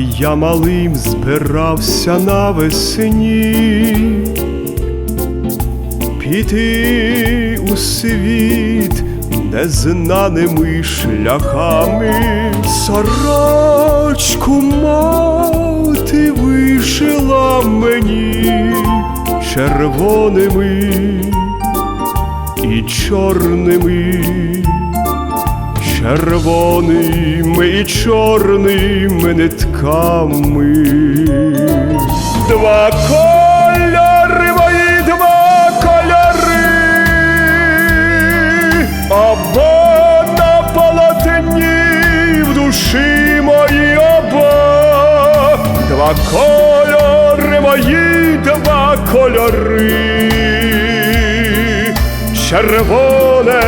я малим збирався навесні, піти у світ незнаними шляхами, сорочку мати вишила мені червоними і чорними червоними і чорними нитками. Два кольори мої, два кольори, оба на полотні в душі мої оба, два кольори мої, два кольори. Червоне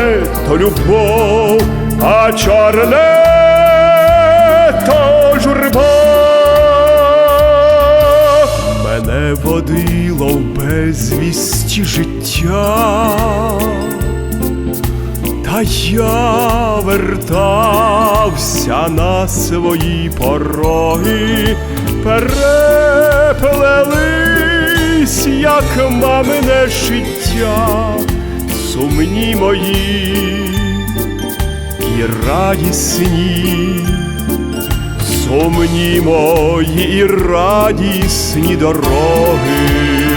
то любов, а чорне то журба. Мене водило в безвісті життя, та я вертався на свої пороги, переплелись, як мамине життя. Сумні мої і радісні, сумні мої і радісні дороги.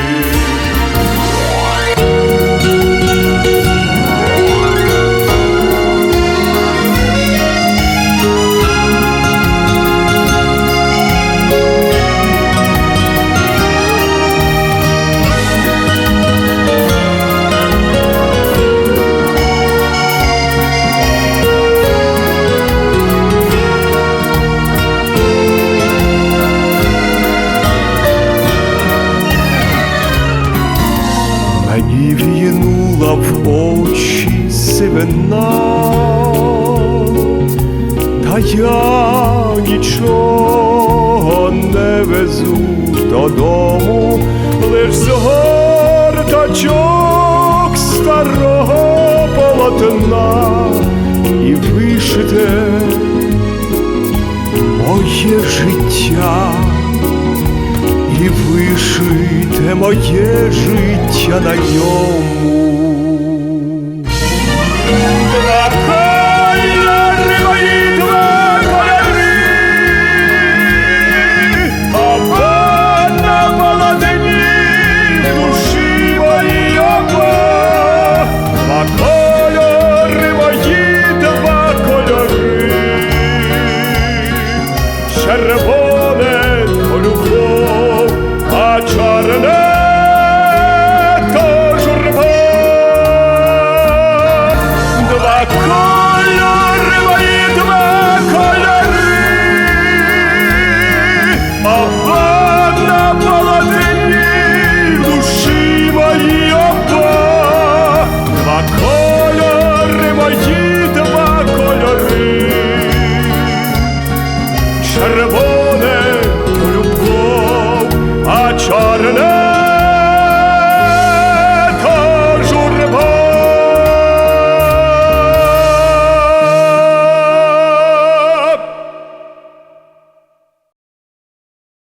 В'їнула в очі сивина, та я нічого не везу додому, лиш згортачок старого полотна і вишите моє життя і вишите моє життя на ньому. Червоне